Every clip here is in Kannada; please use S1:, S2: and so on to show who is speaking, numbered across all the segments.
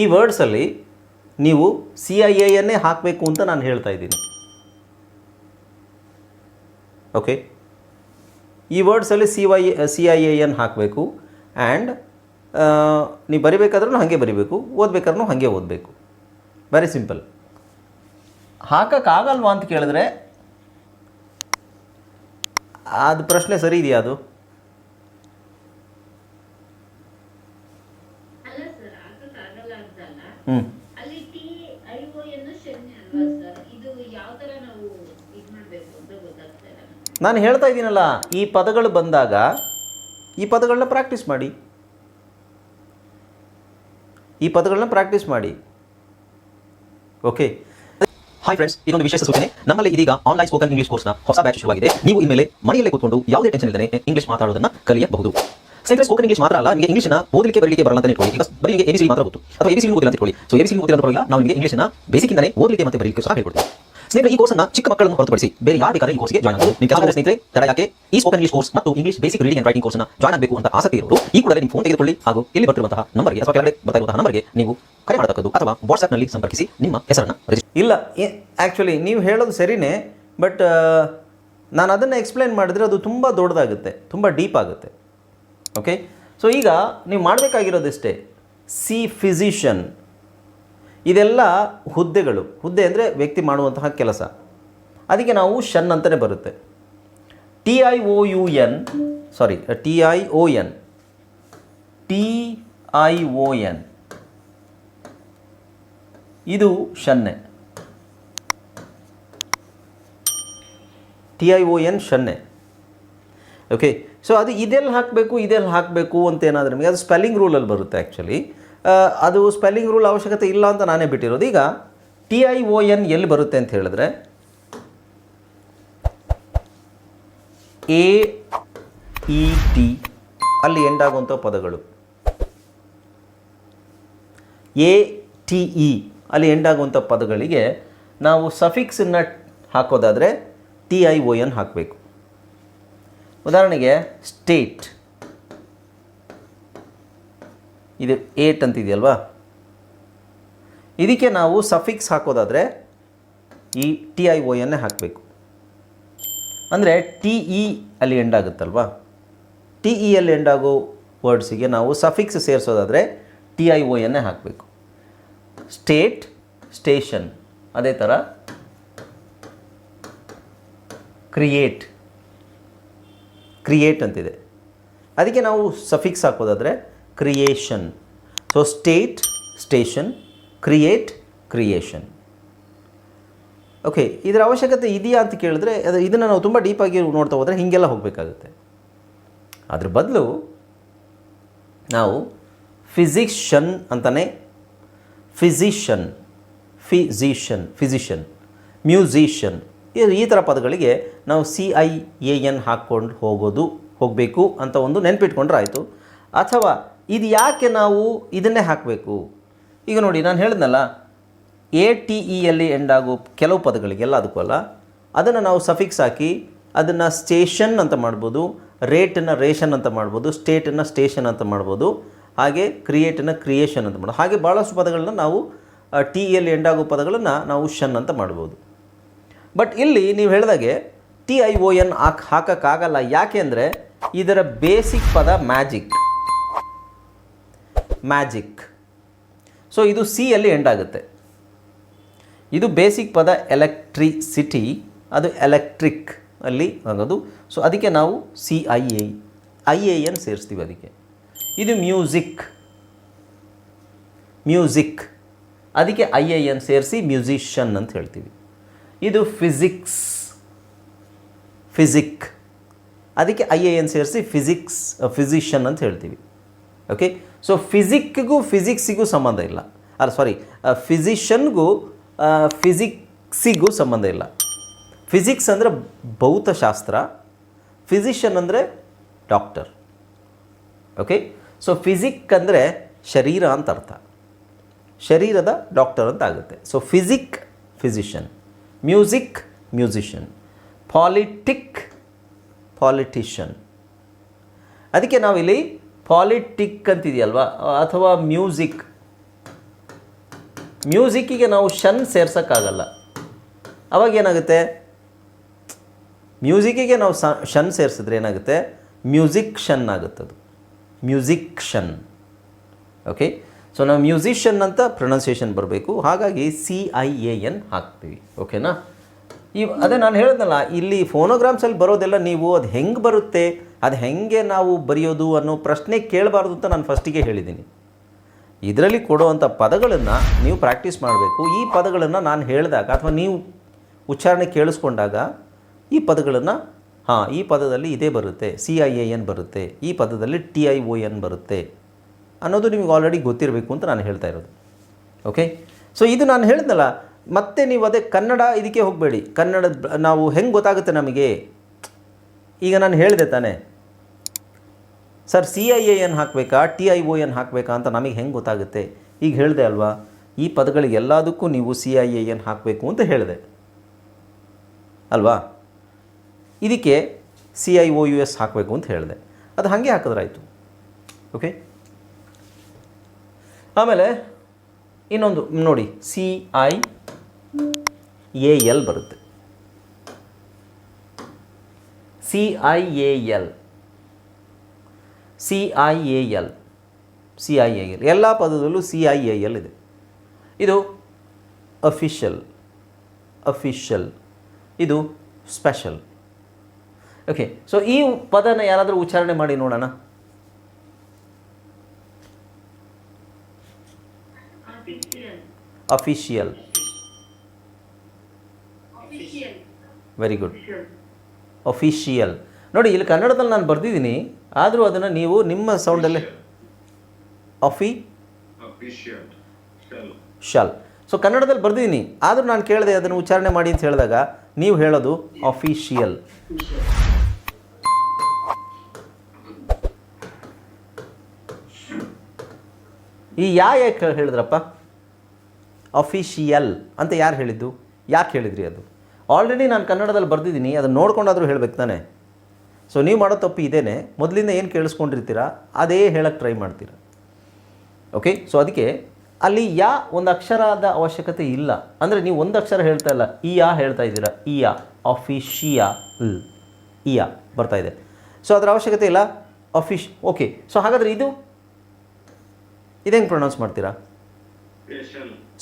S1: ಈ ವರ್ಡ್ಸಲ್ಲಿ ನೀವು ಸಿ ಐ ಎಯನ್ನೇ ಹಾಕಬೇಕು ಅಂತ ನಾನು ಹೇಳ್ತಾ ಇದ್ದೀನಿ. ಓಕೆ ಈ ವರ್ಡ್ಸಲ್ಲಿ C Y C I N ಹಾಕಬೇಕು ಆ್ಯಂಡ್ ನೀವು ಬರಿಬೇಕಾದ್ರೂ ಹಾಗೆ ಬರಿಬೇಕು, ಓದಬೇಕಾದ್ರೂ ಹಾಗೆ ಓದಬೇಕು. ವೆರಿ ಸಿಂಪಲ್ ಹಾಕೋಕ್ಕಾಗಲ್ವಾ ಅಂತ ಕೇಳಿದ್ರೆ, ಅದು ಪ್ರಶ್ನೆ ಸರಿ ಇದೆಯಾ ಅದು
S2: ಅಲ್ಲ ಸರ್ ಆಗಲ್ಲ ಅಂತಲ್ಲ
S1: ಹ್ಞೂ
S2: ಅಲ್ಲಿ ಟಿ ಐ ಒ ಎನ್ನು ಶೂನ್ಯ ಅಲ್ವಾ ಸರ್? ಇದು ಯಾವ ತರ ನಾವು ಇದ್ ಮಾಡ್ಬೇಕು ಅಂತ ಗೊತ್ತಾಗ್ತಾ ಇಲ್ಲ
S1: ನಾನು ಹೇಳ್ತಾ ಇದ್ದೀನಲ್ಲ ಈ ಪದಗಳು ಬಂದಾಗ ಈ ಪದಗಳನ್ನ ಪ್ರಾಕ್ಟೀಸ್ ಮಾಡಿ. ಈ ಪದಗಳನ್ನ ಪ್ರಾಕ್ಟೀಸ್ ಮಾಡಿ. ಓಕೆ
S3: ಹಾಯ್ ಫ್ರೆಂಡ್ಸ್ ಇದೊಂದು ವಿಶೇಷ ಸೂಚನೆ. ನಮ್ಮಲ್ಲಿ ಇದೀಗ ಆನ್ಲೈನ್ ಸ್ಪೋಕನ್ ಇಂಗ್ಲಿಷ್ ಕೋರ್ಸ್ನ ಹೊಸ ಬ್ಯಾಚ್ ಶುರುವಾಗಿದೆ. ನೀವು ಇನ್ಮೇಲೆ ಮನೆಯಲ್ಲೇ ಕೂತ್ಕೊಂಡು ಯಾವುದೇ ಟೆನ್ಷನ್ ಇಲ್ಲದೆ ಇಂಗ್ಲಿಷ್ ಮಾತಾಡೋದನ್ನ ಕಲಿಯಬಹುದು. ಸ್ನೇಹಿತರೆ ಸ್ಪೋಕನ್ ಇಂಗ್ಲಿಷ್ ಮಾತ್ರ ಅಲ್ಲ, ನಿಮಗೆ ಇಂಗ್ಲಿಷ್ನ ಓದಲಿಕ್ಕೆ, ಬರಲಿಕ್ಕೆ ಬರಲ್ಲ ಅಂತ ಇಟ್ಕೊಳ್ಳಿ. ಬಿಕಾಸ್ ಬರೀ ನಿಮಗೆ ಎಬಿಸಿ ಮಾತ್ರ ಗೊತ್ತು. ಅಥವಾ ಎಬಿಸಿ ಓದಿಲ್ಲ ಅಂತ ಇಟ್ಕೊಳ್ಳಿ. ಸೊ ಎಬಿಸಿ ಓದಿಲ್ಲ ಹೇಳಿ ನಾವು ನಿಮಗೆ ಇಂಗ್ಲಿಷ್ನ ಬೇಸಿಕ್ಕಿಂದಲೇ ಓದಲಿಕ್ಕೆ ಮತ್ತೆ ಬರಲಿಕ್ಕೆ ಸಹ ಹೇಳ್ಕೊಡ್ತೀವಿ. ಸ್ನೇಹಿತರೆ, ಈ ಕೋರ್ಸ್ನ ಚಿಕ್ಕ ಮಕ್ಕಳನ್ನು ಹೊರತುಪಡಿಸಿ ಬೇರೆ ಯಾರು ಬೇಕಾದ್ರೆ ಈ ಕೋರ್ಸ್ಗೆ ಜಾಯ್ನ್ ಆಗಬಹುದು ನಿಮ್ಮ ಕೆಲವು ಸ್ನೇಹಿತರೆ, ತಡ ಯಾಕೆ? ಈ ಸ್ಪೋಕನ್ ಇಂಗ್ಲಿಷ್ ಕೋರ್ಸ್ ಮತ್ತು English basic reading and writing ಕೋರ್ಸ್ನ ಜಾಯ್ನ್ ಆಗಬೇಕು ಅಂತ ಆಸಕ್ತಿ ಇರೋರು, ಈ ಕೂಡಲೇ ನಿಮ್ಮ ಫೋನ್ ತೆಗೆದುಕೊಳ್ಳಿ. ಹಾಗೂ ಇಲ್ಲಿ ಬರ್ತಿರುವಂತಹ ನಂಬರ್ಗೆ ಅಥವಾ ಕೆಳಗಡೆ ಬರ್ತಾ ನಂಬರ್ಗೆ ನೀವು ಕರೆ ಮಾಡತಕ್ಕದ್ದು ಅಥವಾ ವಾಟ್ಸ್ಆಪ್ನಲ್ಲಿ ಸಂಪರ್ಕಿಸಿ ನಿಮ್ಮ ಹೆಸರನ್ನು
S1: ಇಲ್ಲ ಆ್ಯಕ್ಚುಲಿ ನೀವು ಹೇಳೋದು ಸರಿನೇ ಬಟ್ ನಾನು ಅದನ್ನು ಎಕ್ಸ್ಪ್ಲೇನ್ ಮಾಡಿದ್ರೆ ಅದು ತುಂಬ ದೊಡ್ಡದಾಗುತ್ತೆ, ತುಂಬ ಡೀಪ್ ಆಗುತ್ತೆ. ಓಕೆ ಸೊ ಈಗ ನೀವು ಮಾಡಬೇಕಾಗಿರೋದಿಷ್ಟೇ. ಸಿ ಫಿಸಿಷಿಯನ್ ಇದೆಲ್ಲ ಹುದ್ದೆಗಳು. ಹುದ್ದೆ ಅಂದರೆ ವ್ಯಕ್ತಿ ಮಾಡುವಂತಹ ಕೆಲಸ. ಅದಕ್ಕೆ ನಾವು ಶನ್ ಅಂತಲೇ ಬರುತ್ತೆ. T I O U N sorry T I O N T I O N ಇದು ಶನ್ನೆ. ಟಿ ಐ ಒ ಎನ್ ಶನ್ನೆ. ಓಕೆ ಸೊ ಅದು ಇದೆಲ್ಲಿ ಹಾಕಬೇಕು ಇದೆಲ್ಲಿ ಹಾಕಬೇಕು ಅಂತ ಏನಾದರೂ ನಿಮಗೆ, ಅದು ಸ್ಪೆಲ್ಲಿಂಗ್ ರೂಲಲ್ಲಿ ಬರುತ್ತೆ ಆ್ಯಕ್ಚುಲಿ ಅದು ಸ್ಪೆಲ್ಲಿಂಗ್ ರೂಲ್ ಅವಶ್ಯಕತೆ ಇಲ್ಲ ಅಂತ ನಾನೇ ಬಿಟ್ಟಿರೋದು. ಈಗ ಟಿ ಐ ಒ ಎನ್ ಎಲ್ಲಿ ಬರುತ್ತೆ ಅಂತ ಹೇಳಿದ್ರೆ ಎ ಇ ಟಿ ಅಲ್ಲಿ ಎಂಡ್ ಆಗುವಂಥ ಪದಗಳು. ಎ ಟಿ ಇ ಅಲ್ಲಿ ಎಂಡ್ ಆಗುವಂಥ ಪದಗಳಿಗೆ ನಾವು ಸಫಿಕ್ಸನ್ನು ಹಾಕೋದಾದರೆ ಟಿ ಐ ಒ ಎನ್ ಹಾಕಬೇಕು. ಉದಾಹರಣೆಗೆ ಸ್ಟೇಟ್ ಇದು ಏಟ್ ಅಂತಿದೆಯಲ್ವಾ? ಇದಕ್ಕೆ ನಾವು ಸಫಿಕ್ಸ್ ಹಾಕೋದಾದರೆ ಈ ಟಿ ಐ ಒ ಎನ್ನೇ ಹಾಕಬೇಕು. ಅಂದರೆ ಟಿ ಇ ಅಲ್ಲಿ ಎಂಡ್ ಆಗುತ್ತಲ್ವಾ? ಟಿ ಇ ಅಲ್ಲಿ ಎಂಡ್ ಆಗೋ ವರ್ಡ್ಸಿಗೆ ನಾವು ಸಫಿಕ್ಸ್ ಸೇರಿಸೋದಾದರೆ ಟಿ ಐ ಒ ಎನ್ನೇ ಹಾಕಬೇಕು. ಸ್ಟೇಟ್ ಸ್ಟೇಷನ್ ಅದೇ ಥರ ಕ್ರಿಯೇಟ್ ಕ್ರಿಯೇಟ್ ಅಂತಿದೆ. ಅದಕ್ಕೆ ನಾವು suffix ಹಾಕೋದಾದರೆ creation so state station create creation okay ಇದರ ಅವಶ್ಯಕತೆ ಇದೆಯಾ ಅಂತ ಕೇಳಿದ್ರೆ, ಅದು ಇದನ್ನು ನಾವು ತುಂಬ ಡೀಪಾಗಿ ನೋಡ್ತಾ ಹೋದರೆ ಹೀಗೆಲ್ಲ ಹೋಗಬೇಕಾಗುತ್ತೆ. ಅದ್ರ ಬದಲು ನಾವು ಫಿಸಿಷನ್ ಅಂತಲೇ ಫಿಸಿಷನ್ ಫಿಸಿಷನ್ ಫಿಸಿಷನ್ ಮ್ಯೂಸಿಷಿಯನ್ ಈ ಥರ ಪದಗಳಿಗೆ ನಾವು ಸಿ ಐ ಎ ಎನ್ ಹಾಕ್ಕೊಂಡು ಹೋಗೋದು, ಹೋಗಬೇಕು ಅಂತ ಒಂದು ನೆನ್ಪಿಟ್ಕೊಂಡ್ರೆ ಆಯಿತು. ಅಥವಾ ಇದು ಯಾಕೆ ನಾವು ಇದನ್ನೇ ಹಾಕಬೇಕು? ಈಗ ನೋಡಿ, ನಾನು ಹೇಳಿದ್ನಲ್ಲ ಎ ಟಿ ಇಯಲ್ಲಿ ಎಂಡ್ ಆಗೋ ಕೆಲವು ಪದಗಳಿಗೆಲ್ಲ ಅದಕ್ಕೂ ಅಲ್ಲ. ಅದನ್ನು ನಾವು ಸಫಿಕ್ಸ್ ಹಾಕಿ, ಅದನ್ನು ಸ್ಟೇಷನ್ ಅಂತ ಮಾಡ್ಬೋದು ರೇಟನ್ನು ರೇಷನ್ ಅಂತ ಮಾಡ್ಬೋದು ಸ್ಟೇಟನ್ನು ಸ್ಟೇಷನ್ ಅಂತ ಮಾಡ್ಬೋದು, ಹಾಗೆ ಕ್ರಿಯೇಟನ್ನು ಕ್ರಿಯೇಷನ್ ಅಂತ ಮಾಡ್ಬೋದು. ಹಾಗೆ ಭಾಳಷ್ಟು ಪದಗಳನ್ನ ನಾವು ಟಿ ಇಯಲ್ಲಿ ಎಂಡ್ ಆಗೋ ಪದಗಳನ್ನು ನಾವು ಶನ್ ಅಂತ ಮಾಡ್ಬೋದು. ಬಟ್ ಇಲ್ಲಿ ನೀವು ಹೇಳಿದಾಗೆ ಟಿ ಐ ಒ ಎನ್ ಹಾಕ್, ಹಾಕೋಕ್ಕಾಗಲ್ಲ. ಯಾಕೆ ಅಂದರೆ ಇದರ ಬೇಸಿಕ್ ಪದ ಮ್ಯಾಜಿಕ್ ಮ್ಯಾಜಿಕ್ ಸೊ ಇದು ಸಿ ಅಲ್ಲಿ ಎಂಡ್ ಆಗುತ್ತೆ. ಇದು ಬೇಸಿಕ್ ಪದ ಎಲೆಕ್ಟ್ರಿಸಿಟಿ ಅದು ಎಲೆಕ್ಟ್ರಿಕ್ ಅಲ್ಲಿ ಆಗೋದು. ಸೊ ಅದಕ್ಕೆ ನಾವು C I A I A N ಸೇರಿಸ್ತೀವಿ ಅದಕ್ಕೆ. ಇದು ಮ್ಯೂಸಿಕ್ ಮ್ಯೂಸಿಕ್ ಅದಕ್ಕೆ ಐ ಎ ಎನ್ ಸೇರಿಸಿ ಮ್ಯೂಸಿಷಿಯನ್ ಅಂತ ಹೇಳ್ತೀವಿ. ಇದು ಫಿಸಿಕ್ಸ್ ಫಿಸಿಕ್ ಅದಕ್ಕೆ ಐ ಎ ಎನ್ ಸೇರಿಸಿ ಫಿಸಿಕ್ಸ್ ಫಿಸಿಷಿಯನ್ ಅಂತ ಹೇಳ್ತೀವಿ. ಓಕೆ ಸೊ ಫಿಸಿಕ್ಗೂ ಫಿಸಿಕ್ಸಿಗೂ ಸಂಬಂಧ ಇಲ್ಲ. ಅಲ್ಲ ಸಾರಿ ಫಿಸಿಷನ್ಗೂ ಫಿಸಿಕ್ಸಿಗೂ ಸಂಬಂಧ ಇಲ್ಲ. ಫಿಸಿಕ್ಸ್ ಅಂದರೆ ಭೌತಶಾಸ್ತ್ರ. ಫಿಸಿಷಿಯನ್ ಅಂದರೆ ಡಾಕ್ಟರ್ ಓಕೆ ಸೊ ಫಿಸಿಕ್ ಅಂದರೆ ಶರೀರ ಅಂತ ಅರ್ಥ. ಶರೀರದ ಡಾಕ್ಟರ್ ಅಂತ ಆಗುತ್ತೆ. So physic physician music musician, politic politician. ಅದಕ್ಕೆ ನಾವಿಲ್ಲಿ ಪಾಲಿಟಿಕ್ ಅಂತಿದೆಯಲ್ವಾ? ಅಥವಾ ಮ್ಯೂಸಿಕ್. ಮ್ಯೂಸಿಕ್ಕಿಗೆ ನಾವು ಷನ್ ಸೇರ್ಸೋಕ್ಕಾಗಲ್ಲ. ಅವಾಗ ಏನಾಗುತ್ತೆ? ಮ್ಯೂಸಿಕ್ಕಿಗೆ ನಾವು ಷನ್ ಸೇರಿಸಿದ್ರೆ ಏನಾಗುತ್ತೆ? ಮ್ಯೂಸಿಕ್ ಷನ್ ಆಗುತ್ತದು. ಮ್ಯೂಸಿಕ್ ಷನ್ ಓಕೆ ಸೊ ನಾವು ಮ್ಯೂಸಿಷಿಯನ್ ಅಂತ ಪ್ರೊನೌನ್ಸಿಯೇಷನ್ ಬರಬೇಕು. ಹಾಗಾಗಿ ಸಿ ಐ ಎ ಎನ್ ಹಾಕ್ತೀವಿ. ಓಕೆನಾ ಈ ಅದೇ ನಾನು ಹೇಳಿದ್ನಲ್ಲ, ಇಲ್ಲಿ ಫೋನೋಗ್ರಾಮ್ಸಲ್ಲಿ ಬರೋದೆಲ್ಲ ನೀವು ಅದು ಹೆಂಗೆ ಬರುತ್ತೆ, ಅದು ಹೆಂಗೆ ನಾವು ಬರೆಯೋದು ಅನ್ನೋ ಪ್ರಶ್ನೆ ಕೇಳಬಾರ್ದು ಅಂತ ನಾನು ಫಸ್ಟಿಗೆ ಹೇಳಿದ್ದೀನಿ ಇದರಲ್ಲಿ ಕೊಡುವಂಥ ಪದಗಳನ್ನು ನೀವು ಪ್ರಾಕ್ಟೀಸ್ ಮಾಡಬೇಕು. ಈ ಪದಗಳನ್ನು ನಾನು ಹೇಳಿದಾಗ, ಅಥವಾ ನೀವು ಉಚ್ಚಾರಣೆ ಕೇಳಿಸ್ಕೊಂಡಾಗ, ಈ ಪದಗಳನ್ನು, ಹಾಂ, ಈ ಪದದಲ್ಲಿ ಇದೇ ಬರುತ್ತೆ. ಸಿ ಐ ಎ ಎನ್ ಬರುತ್ತೆ. ಈ ಪದದಲ್ಲಿ ಟಿ ಐ ಒ ಎನ್ ಬರುತ್ತೆ. ಅನ್ನೋದು ನಿಮಗೆ ಆಲ್ರೆಡಿ ಗೊತ್ತಿರಬೇಕು ಅಂತ ನಾನು ಹೇಳ್ತಾ ಇರೋದು. ಓಕೆ ಸೊ ಇದು ನಾನು ಹೇಳಿದ್ನಲ್ಲ ಮತ್ತೆ ನೀವು ಅದೇ ಕನ್ನಡ ಇದಕ್ಕೆ ಹೋಗಬೇಡಿ. ಕನ್ನಡ ನಾವು ಹೆಂಗೆ ಗೊತ್ತಾಗುತ್ತೆ ನಮಗೆ? ಈಗ ನಾನು ಹೇಳಿದೆ ತಾನೇ. Sir C I A N ಹಾಕಬೇಕಾ ಟಿ ಐ ಒ ಎನ್ ಹಾಕಬೇಕಾ ಅಂತ ನಮಗೆ ಹೆಂಗೆ ಗೊತ್ತಾಗುತ್ತೆ? ಈಗ ಹೇಳಿದೆ ಅಲ್ವಾ, ಈ ಪದಗಳಿಗೆ ಎಲ್ಲದಕ್ಕೂ ನೀವು ಸಿ ಐ ಎ ಎನ್ ಹಾಕಬೇಕು ಅಂತ ಹೇಳಿದೆ. ಅಲ್ವಾ? ಇದಕ್ಕೆ C I O U S ಹಾಕಬೇಕು ಅಂತ ಹೇಳಿದೆ. ಅದು ಹಾಗೆ ಹಾಕಿದ್ರಾಯಿತು ಓಕೆ ಆಮೇಲೆ ಇನ್ನೊಂದು, ನೋಡಿ ಸಿ ಐ ಎ ಎಲ್ ಬರುತ್ತೆ. C I A L C I A L C I A L ಎಲ್ಲ ಪದದಲ್ಲೂ ಸಿ ಐ ಎ ಎಲ್ ಇದೆ. ಇದು ಅಫಿಷಿಯಲ್ ಅಫಿಷಿಯಲ್ ಇದು ಸ್ಪೆಷಲ್ ಓಕೆ ಸೊ ಈ ಪದನ ಯಾರಾದರೂ ಉಚ್ಚಾರಣೆ ಮಾಡಿ ನೋಡೋಣ.
S2: ಅಫಿಷಿಯಲ್
S1: ವೆರಿ ಗುಡ್ ಅಫಿಷಿಯಲ್ ನೋಡಿ ಇಲ್ಲಿ ಕನ್ನಡದಲ್ಲಿ ನಾನು ಬರೆದಿದ್ದೀನಿ. ಆದರೂ ಅದನ್ನು ನೀವು ನಿಮ್ಮ ಸೌಂಡಲ್ಲೇ ಅಫಿ. ಶಲ್ ಸೊ ಕನ್ನಡದಲ್ಲಿ ಬರೆದಿದ್ದೀನಿ. ಆದರೂ ನಾನು ಕೇಳಿದೆ ಅದನ್ನು ಉಚ್ಚಾರಣೆ ಮಾಡಿ ಅಂತ ಹೇಳಿದಾಗ ನೀವು ಹೇಳೋದು ಅಫಿಷಿಯಲ್ ಈ ಯಾ ಯಾಕೆ ಹೇಳಿದ್ರಪ್ಪ? ಅಫಿಷಿಯಲ್ ಅಂತ ಯಾರು ಹೇಳಿದ್ದು? ಯಾಕೆ ಹೇಳಿದ್ರಿ ಅದು? ಆಲ್ರೆಡಿ ನಾನು ಕನ್ನಡದಲ್ಲಿ ಬರೆದಿದ್ದೀನಿ, ಅದನ್ನು ನೋಡ್ಕೊಂಡಾದರೂ ಹೇಳಬೇಕು ತಾನೆ. ಸೊ ನೀವು ಮಾಡೋ ತಪ್ಪು ಇದೇನೆ. ಮೊದಲಿಂದ ಏನು ಕೇಳಿಸ್ಕೊಂಡಿರ್ತೀರಾ, ಅದೇ ಹೇಳಕ್ಕೆ ಟ್ರೈ ಮಾಡ್ತೀರಾ. ಓಕೆ ಸೊ ಅದಕ್ಕೆ ಅಲ್ಲಿ ಯಾ ಒಂದು ಅಕ್ಷರದ ಅವಶ್ಯಕತೆ ಇಲ್ಲ. ಅಂದರೆ ನೀವು ಒಂದು ಅಕ್ಷರ ಹೇಳ್ತಾ ಇಲ್ಲ. ಈ ಯಾ ಹೇಳ್ತಾ ಇದ್ದೀರಾ. ಈ ಯಾ ಅಫಿಷಿಯಾ ಲ್ ಈ ಯಾ ಬರ್ತಾ ಇದೆ. ಸೊ ಅದರ ಅವಶ್ಯಕತೆ ಇಲ್ಲ. ಅಫಿಷ್ ಓಕೆ ಸೊ ಹಾಗಾದರೆ ಇದು? ಇದೇನು ಪ್ರೊನೌನ್ಸ್ ಮಾಡ್ತೀರಾ.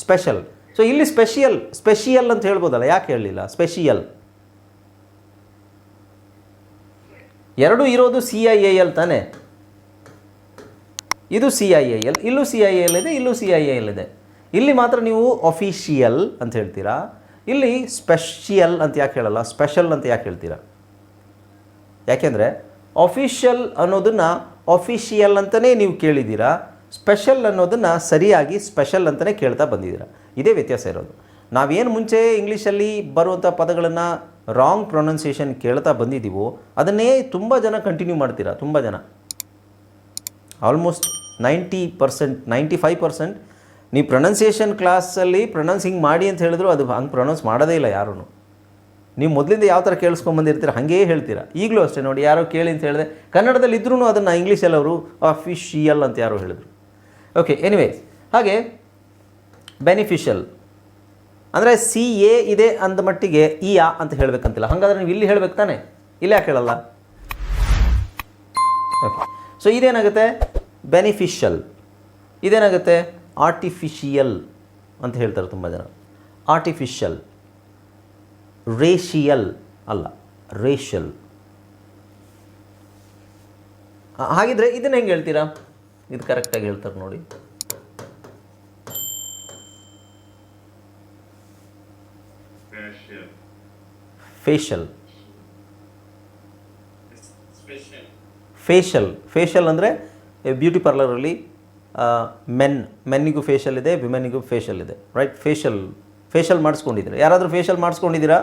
S1: ಸ್ಪೆಷಲ್ ಸೊ ಇಲ್ಲಿ ಸ್ಪೆಷಿಯಲ್ ಸ್ಪೆಷಿಯಲ್ ಅಂತ ಹೇಳ್ಬೋದಲ್ಲ, ಯಾಕೆ ಹೇಳಲಿಲ್ಲ? ಸ್ಪೆಷಿಯಲ್ ಎರಡು ಇರೋದು ಸಿ ಐ ಎ ಎಲ್ ತಾನೇ? ಇದು ಸಿ ಐ ಎ ಎಲ್ ಇಲ್ಲೂ ಸಿ ಐ ಎಲ್ ಇದೆ, ಇಲ್ಲೂ ಸಿ ಐ ಎಲ್ ಇದೆ. ಇಲ್ಲಿ ಮಾತ್ರ ನೀವು ಅಫಿಷಿಯಲ್ ಅಂತ ಹೇಳ್ತೀರಾ? ಇಲ್ಲಿ ಸ್ಪೆಷಿಯಲ್ ಅಂತ ಯಾಕೆ ಹೇಳಲ್ಲ? ಸ್ಪೆಷಲ್ ಅಂತ ಯಾಕೆ ಹೇಳ್ತೀರಾ? ಯಾಕೆಂದರೆ ಅಫಿಷಿಯಲ್ ಅನ್ನೋದನ್ನು ಅಫಿಷಿಯಲ್ ಅಂತಲೇ ನೀವು ಕೇಳಿದ್ದೀರಾ. ಸ್ಪೆಷಲ್ ಅನ್ನೋದನ್ನು ಸರಿಯಾಗಿ ಸ್ಪೆಷಲ್ ಅಂತಲೇ ಕೇಳ್ತಾ ಬಂದಿದ್ದೀರ? ಇದೇ ವ್ಯತ್ಯಾಸ ಇರೋದು. ನಾವೇನು ಮುಂಚೆ ಇಂಗ್ಲೀಷಲ್ಲಿ ಬರುವಂಥ ಪದಗಳನ್ನು ರಾಂಗ್ ಪ್ರೊನೌನ್ಸಿಯೇಷನ್ ಕೇಳ್ತಾ ಬಂದಿದ್ದೀವೋ, ಅದನ್ನೇ ತುಂಬ ಜನ ಕಂಟಿನ್ಯೂ ಮಾಡ್ತೀರಾ? ತುಂಬ ಜನ. Almost ninety percent ninety five percent ನೀವು ಪ್ರೊನೌನ್ಸಿಯೇಷನ್ ಕ್ಲಾಸಲ್ಲಿ ಪ್ರೊನೌನ್ಸಿಂಗ್ ಮಾಡಿ ಅಂತ ಹೇಳಿದ್ರು ಅದು ಹಂಗೆ ಪ್ರೊನೌನ್ಸ್ ಮಾಡೋದೇ ಇಲ್ಲ ಯಾರೂ ನೀವು ಮೊದಲಿಂದ ಯಾವ ಥರ ಕೇಳಿಸ್ಕೊಂಬಂದಿರ್ತೀರ ಹಾಗೇ ಹೇಳ್ತೀರಾ? ಈಗಲೂ ಅಷ್ಟೇ ನೋಡಿ, ಯಾರೋ ಕೇಳಿ ಅಂತ ಹೇಳಿದೆ ಕನ್ನಡದಲ್ಲಿ ಇದ್ರೂ ಅದನ್ನು ಇಂಗ್ಲೀಷಲ್ಲಿ ಅವರು ಅಫಿಷಿಯಲ್ ಅಂತ ಯಾರೋ ಹೇಳಿದ್ರು. ಓಕೆ ಎನಿವೇಸ್ ಹಾಗೆ ಬೆನಿಫಿಷಿಯಲ್ ಅಂದರೆ ಸಿ ಎ ಇದೆ ಅಂದ ಮಟ್ಟಿಗೆ ಇ ಆ ಅಂತ ಹೇಳಬೇಕಂತಿಲ್ಲ. ಹಾಗಾದ್ರೆ ನೀವು ಇಲ್ಲಿ ಹೇಳಬೇಕು ತಾನೆ? ಇಲ್ಲಿ ಯಾಕೆ ಹೇಳಲ್ಲ? ಓಕೆ ಸೊ ಇದೇನಾಗುತ್ತೆ? ಬೆನಿಫಿಷಿಯಲ್ ಇದೇನಾಗುತ್ತೆ? ಆರ್ಟಿಫಿಷಿಯಲ್ ಅಂತ ಹೇಳ್ತಾರೆ ತುಂಬ ಜನ. ಆರ್ಟಿಫಿಷಿಯಲ್ ರೇಷಿಯಲ್ ಅಲ್ಲ ರೇಷಿಯಲ್ ಹಾಗಿದ್ರೆ ಇದನ್ನ ಹೆಂಗೆ ಹೇಳ್ತೀರಾ? ಇದು ಕರೆಕ್ಟಾಗಿ ಹೇಳ್ತಾರೆ ನೋಡಿ. ಫೇಶಿಯಲ್. ಫೇಶಿಯಲ್ ಫೇಶಿಯಲ್ ಅಂದರೆ ಬ್ಯೂಟಿ ಪಾರ್ಲರಲ್ಲಿ ಮೆನ್ ಮೆನ್ನಿಗೂ ಫೇಶಿಯಲ್ ಇದೆ ವಿಮೆನ್ನಿಗೂ ಫೇಶಿಯಲ್ ಇದೆ ರೈಟ್ ಫೇಶಿಯಲ್ ಫೇಶಿಯಲ್ ಮಾಡಿಸ್ಕೊಂಡಿದ್ದೀರಾ? ಯಾರಾದರೂ facial ಮಾಡಿಸ್ಕೊಂಡಿದ್ದೀರಾ?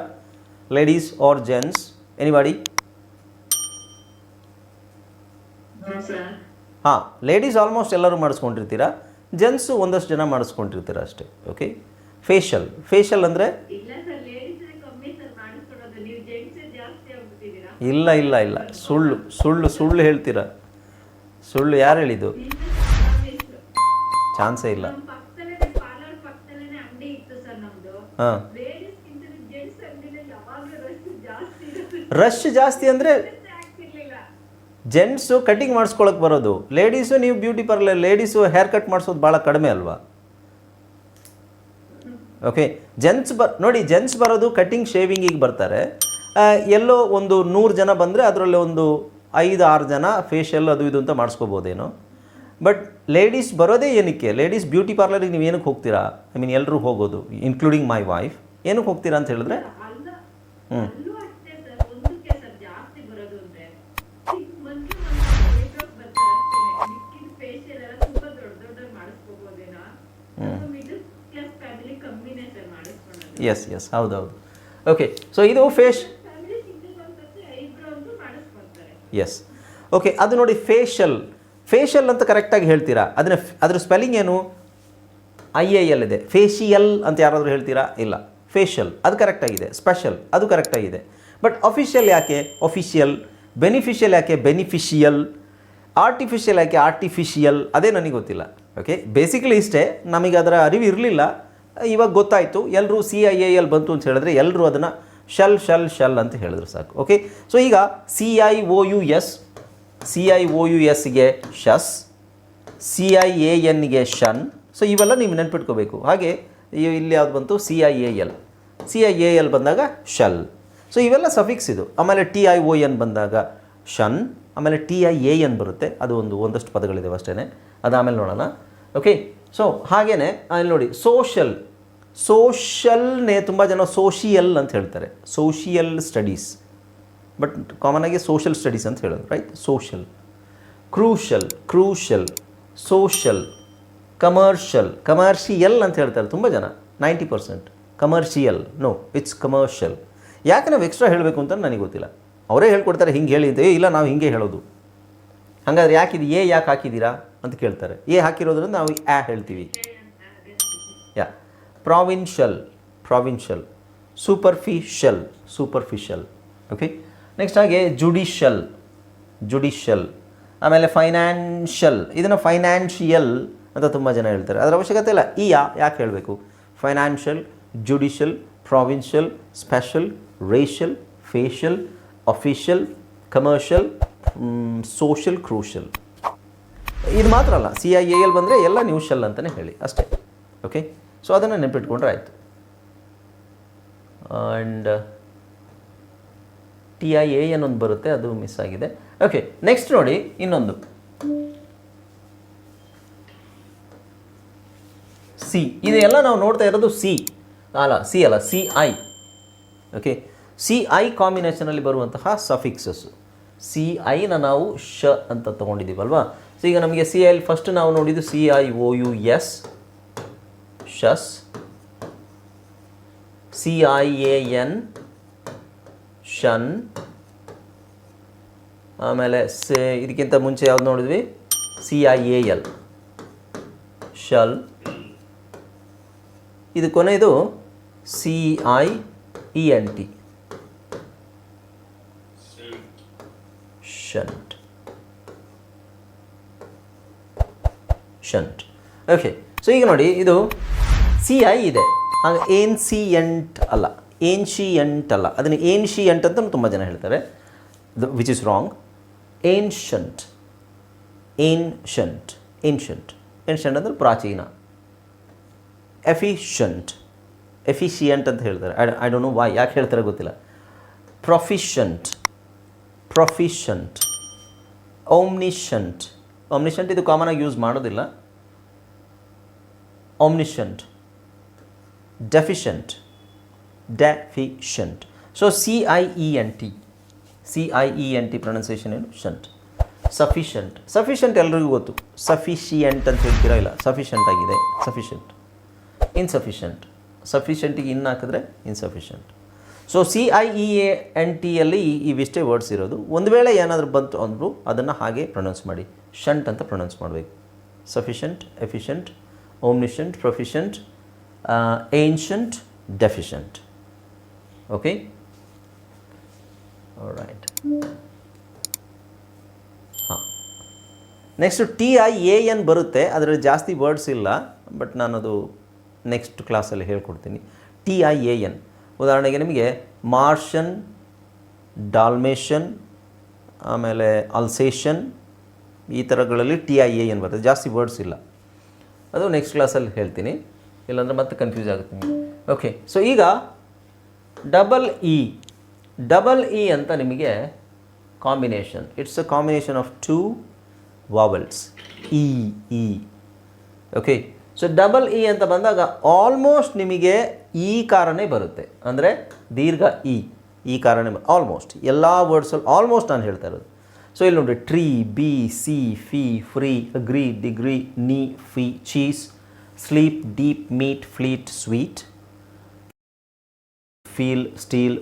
S1: Ladies or gents anybody
S2: sir
S1: ಹಾಂ ಲೇಡೀಸ್ ಆಲ್ಮೋಸ್ಟ್ ಎಲ್ಲರೂ ಮಾಡಿಸ್ಕೊಂಡಿರ್ತೀರಾ? ಜೆಂಟ್ಸು ಒಂದಷ್ಟು ಜನ ಮಾಡಿಸ್ಕೊಂಡಿರ್ತೀರ ಅಷ್ಟೇ ಓಕೆ ಫೇಶಿಯಲ್ ಫೇಶಿಯಲ್ ಅಂದರೆ?
S2: ಇಲ್ಲ
S1: ಇಲ್ಲ ಇಲ್ಲ ಸುಳ್ಳು ಸುಳ್ಳು ಸುಳ್ಳು ಹೇಳ್ತೀರಾ? ಸುಳ್ಳು ಯಾರು ಹೇಳಿದ್ದು? ಚಾನ್ಸೇ ಇಲ್ಲ. ಹಾಂ.
S2: ರಶ್ ಜಾಸ್ತಿ
S1: ಅಂದರೆ ಜೆಂಟ್ಸು ಕಟಿಂಗ್ ಮಾಡಿಸ್ಕೊಳಕ್ಕೆ ಬರೋದು. ಲೇಡೀಸು, ನೀವು beauty parlour, ladies hair cut ಮಾಡಿಸೋದು ಭಾಳ ಕಡಿಮೆ ಅಲ್ವಾ? ಓಕೆ, ಜೆಂಟ್ಸ್ ಬ, ನೋಡಿ, ಜೆಂಟ್ಸ್ ಬರೋದು ಕಟಿಂಗ್ ಶೇವಿಂಗಿಗೆ ಬರ್ತಾರೆ. ಎಲ್ಲೋ ಒಂದು ನೂರು ಜನ ಬಂದರೆ ಅದರಲ್ಲಿ ಒಂದು ಐದು, ಆರು ಜನ ಫೇಶಿಯಲ್ ಅದು ಇದು ಅಂತ ಮಾಡಿಸ್ಕೋಬೋದೇನೋ. ಬಟ್ ಲೇಡೀಸ್ ಬರೋದೇ ಏನಕ್ಕೆ? ಲೇಡೀಸ್ ಬ್ಯೂಟಿ ಪಾರ್ಲರಿಗೆ ನೀವು ಏನಕ್ಕೆ ಹೋಗ್ತೀರಾ? ಐ ಮೀನ್ ಎಲ್ಲರೂ ಹೋಗೋದು ಇನ್ಕ್ಲೂಡಿಂಗ್ ಮೈ ವೈಫ್ ಏನಕ್ಕೆ ಹೋಗ್ತೀರಾ ಅಂತ ಹೇಳಿದ್ರೆ?
S2: ಅಲ್ಲ
S1: ಎಸ್ ಎಸ್ ಹೌದೌದು. ಓಕೆ ಸೊ ಇದು ಫೇಶ್ ಎಸ್ ಓಕೆ ಅದು ನೋಡಿ ಫೇಶಿಯಲ್ ಫೇಶಿಯಲ್ ಅಂತ ಕರೆಕ್ಟಾಗಿ ಹೇಳ್ತೀರಾ? ಅದನ್ನ ಅದ್ರ ಸ್ಪೆಲ್ಲಿಂಗ್ ಏನು? ಐ ಎ ಎಲ್ ಇದೆ. ಫೇಶಿಯಲ್ ಅಂತ ಯಾರಾದರೂ ಹೇಳ್ತೀರಾ? ಇಲ್ಲ. ಫೇಶಿಯಲ್ ಅದು ಕರೆಕ್ಟಾಗಿದೆ ಸ್ಪೆಷಲ್ ಅದು ಕರೆಕ್ಟಾಗಿದೆ ಬಟ್ ಅಫಿಷಿಯಲ್ ಯಾಕೆ? ಅಫಿಷಿಯಲ್ ಬೆನಿಫಿಷಿಯಲ್ ಯಾಕೆ? ಬೆನಿಫಿಷಿಯಲ್ ಆರ್ಟಿಫಿಷಿಯಲ್ ಯಾಕೆ? ಆರ್ಟಿಫಿಷಿಯಲ್ ಅದೇ ನನಗೆ ಗೊತ್ತಿಲ್ಲ. ಓಕೆ ಬೇಸಿಕಲಿ ಇಷ್ಟೇ. ನಮಗೆ ಅದರ ಅರಿವು ಇರಲಿಲ್ಲ ಇವಾಗ ಗೊತ್ತಾಯಿತು ಎಲ್ಲರೂ ಸಿ ಐ ಎ ಎಲ್ ಬಂತು ಅಂತ ಹೇಳಿದ್ರೆ ಎಲ್ಲರೂ ಅದನ್ನು ಶಲ್ ಶಲ್ ಶಲ್ ಅಂತ ಹೇಳಿದ್ರು ಸಾಕು ಓಕೆ ಸೊ ಈಗ C I O U S C I O U ಎಸ್ಗೆ ಶಸ್ ಸಿ ಐ ಎ ಎನ್ಗೆ ಶನ್ ಸೊ ಇವೆಲ್ಲ ನೀವು ನೆನ್ಪಿಟ್ಕೋಬೇಕು. ಹಾಗೆ ಇಲ್ಲಿ ಯಾವ್ದು ಬಂತು? C I A L C I A L ಬಂದಾಗ ಶಲ್. ಸೊ ಇವೆಲ್ಲ ಸಫಿಕ್ಸ್ ಇದು. ಆಮೇಲೆ ಟಿ ಐ ಒ ಎನ್ ಬಂದಾಗ ಶನ್, ಆಮೇಲೆ ಟಿ ಐ ಎ ಎನ್ ಬರುತ್ತೆ. ಅದು ಒಂದು, ಒಂದಷ್ಟು ಪದಗಳಿದೆ ಅಷ್ಟೇ ಅದು ಆಮೇಲೆ ನೋಡೋಣ ಓಕೆ ಸೊ ಹಾಗೇ ಅಲ್ಲಿ ನೋಡಿ ಸೋಷಲ್ ಸೋಷಲ್ನೇ ತುಂಬ ಜನ ಸೋಷಿಯಲ್ ಅಂತ ಹೇಳ್ತಾರೆ. ಸೋಷಿಯಲ್ ಸ್ಟಡೀಸ್ ಬಟ್ ಕಾಮನ್ ಆಗಿ ಸೋಷಿಯಲ್ ಸ್ಟಡೀಸ್ ಅಂತ ಹೇಳೋದು right social crucial crucial social commercial commercial ಅಂತ ಹೇಳ್ತಾರೆ ತುಂಬ ಜನ ninety percent commercial no it's commercial ಯಾಕೆ ನಾವು ಎಕ್ಸ್ಟ್ರಾ ಹೇಳಬೇಕು ಅಂತ ನನಗೆ ಗೊತ್ತಿಲ್ಲ. ಅವರೇ ಹೇಳ್ಕೊಡ್ತಾರೆ, ಹಿಂಗೆ ಹೇಳಿ ಅಂತ. ಏ, ಇಲ್ಲ, ನಾವು ಹಿಂಗೆ ಹೇಳೋದು. ಹಾಗಾದ್ರೆ ಯಾಕಿದೆ ಏ ಯಾಕೆ ಹಾಕಿದ್ದೀರಾ ಅಂತ ಕೇಳ್ತಾರೆ. ಎ ಹಾಕಿರೋದ್ರಿಂದ ನಾವು ಆ ಹೇಳ್ತೀವಿ. ಪ್ರಾವಿನ್ಷಲ್ ಪ್ರಾವಿನ್ಷಲ್ ಸೂಪರ್ಫಿಷಲ್ ಸೂಪರ್ಫಿಷಲ್ ಓಕೆ ನೆಕ್ಸ್ಟ್ ಹಾಗೆ ಜುಡಿಷಲ್ ಜುಡಿಷಲ್ ಆಮೇಲೆ ಫೈನಾನ್ಷಿಯಲ್ ಇದನ್ನು ಫೈನಾನ್ಷಿಯಲ್ ಅಂತ ತುಂಬ ಜನ ಹೇಳ್ತಾರೆ. ಅದರ ಅವಶ್ಯಕತೆ ಇಲ್ಲ. ಈ ಯಾ, ಯಾಕೆ ಹೇಳಬೇಕು? Financial judicial provincial special racial facial official commercial social crucial ಇದು ಮಾತ್ರ ಅಲ್ಲ. ಸಿ ಐ ಎಲ್ ಬಂದರೆ ಎಲ್ಲ ನ್ಯೂಷಲ್ ಅಂತಲೇ ಹೇಳಿ. ಅಷ್ಟೇ. ಓಕೆ ಸೊ ಅದನ್ನು ನೆನಪಿಟ್ಕೊಂಡ್ರೆ ಆಯಿತು. ಆ್ಯಂಡ್ ಟಿ ಐ ಎ ಏನೊಂದು ಬರುತ್ತೆ, ಅದು ಮಿಸ್ ಆಗಿದೆ. ಓಕೆ ನೆಕ್ಸ್ಟ್ ನೋಡಿ, ಇನ್ನೊಂದು. ಸಿ ಇದೆಲ್ಲ ನಾವು ನೋಡ್ತಾ ಇರೋದು ಸಿ ಅಲ್ಲ ಸಿ ಅಲ್ಲ C I okay C I ಕಾಂಬಿನೇಷನಲ್ಲಿ ಬರುವಂತಹ ಸಫಿಕ್ಸಸ್ಸು ಸಿ ಐನ ನಾವು ಶ ಅಂತ ತೊಗೊಂಡಿದ್ದೀವಲ್ವಾ? ಸೊ ಈಗ ನಮಗೆ ಸಿ ಐಲಿ ಫಸ್ಟ್ ನಾವು ನೋಡಿದ್ದು C I O U S shus C I A N shun. ಆಮೇಲೆ ಸೆ, ಇದಕ್ಕಿಂತ ಮುಂಚೆ ಯಾವ್ದು ನೋಡಿದ್ವಿ? C I A L shal. ಇದು ಕೊನೆಯದು C I E N T shunt. Shunt. Okay, so ಈಗ ನೋಡಿ, ಇದು ಸಿ ಐ ಇದೆ. ಹಾಗೆ ಎಂಟ್ ಅಲ್ಲ. ಏನ್ಶಿಯಂಟ್ ಅಲ್ಲ. ಅದನ್ನು ಏನ್ ಶಿ ಎಂಟ್ ಅಂತ ತುಂಬ ಜನ ಹೇಳ್ತಾರೆ. Which is wrong. Ancient ancient ancient ancient ಅಂದರೆ ಪ್ರಾಚೀನ. ಎಫಿಷಂಟ್. ಎಫಿಷಿಯಂಟ್ ಅಂತ ಹೇಳ್ತಾರೆ. ಐ ಡೋಂಟ್ ನೋ ವೈ ಯಾಕೆ ಹೇಳ್ತಾರೆ ಗೊತ್ತಿಲ್ಲ. ಪ್ರೊಫಿಷಂಟ್. ಪ್ರೊಫಿಷಂಟ್. ಓಮ್ನಿಷಂಟ್. ಓಮ್ನಿಷಂಟ್ ಇದು ಕಾಮನ್ ಆಗಿ ಯೂಸ್ ಮಾಡೋದಿಲ್ಲ. Omniscient. Deficient deficient so C I E N T C I E N T pronunciation ಏನು? ಶಂಟ್ ಸಫಿಷಿಯಂಟ್ ಸಫಿಷಿಯಂಟ್ ಎಲ್ರಿಗೂ ಗೊತ್ತು. ಸಫಿಷಿಯಂಟ್ ಅಂತ ಹೇಳ್ತೀರಾ ಇಲ್ಲ? ಸಫಿಷಿಯಂಟ್ ಆಗಿದೆ. ಸಫಿಷಿಯಂಟ್ ಇನ್ಸಫಿಷಿಯಂಟ್ ಸಫಿಷಿಯಂಟಿಗೆ ಇನ್ ಹಾಕಿದ್ರೆ insufficient so C I E A N ಟಿಯಲ್ಲಿ ಇವಿಷ್ಟೇ ವರ್ಡ್ಸ್ ಇರೋದು. ಒಂದು ವೇಳೆ ಏನಾದರೂ ಬಂತು ಅಂದರು ಅದನ್ನು ಹಾಗೆ ಪ್ರೊನೌನ್ಸ್ ಮಾಡಿ. ಶಂಟ್ ಅಂತ ಪ್ರೊನೌನ್ಸ್ ಮಾಡಬೇಕು. Sufficient efficient omniscient proficient ancient deficient okay right ಹಾಂ next T I A N ಬರುತ್ತೆ. ಅದರಲ್ಲಿ ಜಾಸ್ತಿ ವರ್ಡ್ಸ್ ಇಲ್ಲ ಬಟ್ ನಾನು ಅದು ನೆಕ್ಸ್ಟ್ ಕ್ಲಾಸಲ್ಲಿ ಹೇಳ್ಕೊಡ್ತೀನಿ. ಟಿ ಐ ಎ ಎನ್ ಉದಾಹರಣೆಗೆ ನಿಮಗೆ ಮಾರ್ಷನ್ ಡಾಲ್ಮೇಷನ್ ಆಮೇಲೆ ಅಲ್ಸೇಷನ್ ಈ ಥರಗಳಲ್ಲಿ ಟಿ ಐ ಎ ಎನ್ ಬರುತ್ತೆ. ಜಾಸ್ತಿ ವರ್ಡ್ಸ್ ಇಲ್ಲ. ಅದು ನೆಕ್ಸ್ಟ್ ಕ್ಲಾಸಲ್ಲಿ ಹೇಳ್ತೀನಿ. ಇಲ್ಲಾಂದ್ರೆ ಮತ್ತೆ ಕನ್ಫ್ಯೂಸ್ ಆಗುತ್ತೆ ನಿಮಗೆ. ಓಕೆ ಸೊ ಈಗ ಡಬಲ್ ಇ ಡಬಲ್ ಇ ಅಂತ ನಿಮಗೆ combination it's a combination of two vowels E E okay so double E ಅಂತ ಬಂದಾಗ ಆಲ್ಮೋಸ್ಟ್ ನಿಮಗೆ ಈ ಕಾರನೇ ಬರುತ್ತೆ. ಅಂದರೆ ದೀರ್ಘ ಇ ಈ ಕಾರನೇ ಆಲ್ಮೋಸ್ಟ್ ಎಲ್ಲ ವರ್ಡ್ಸಲ್ಲಿ ಆಲ್ಮೋಸ್ಟ್ ನಾನು ಹೇಳ್ತಾ ಇರೋದು. ಸೊ ಇಲ್ಲಿ ನೋಡಿ tree bee see fee free agree degree knee fee cheese sleep deep meat fleet sweet. Feel steel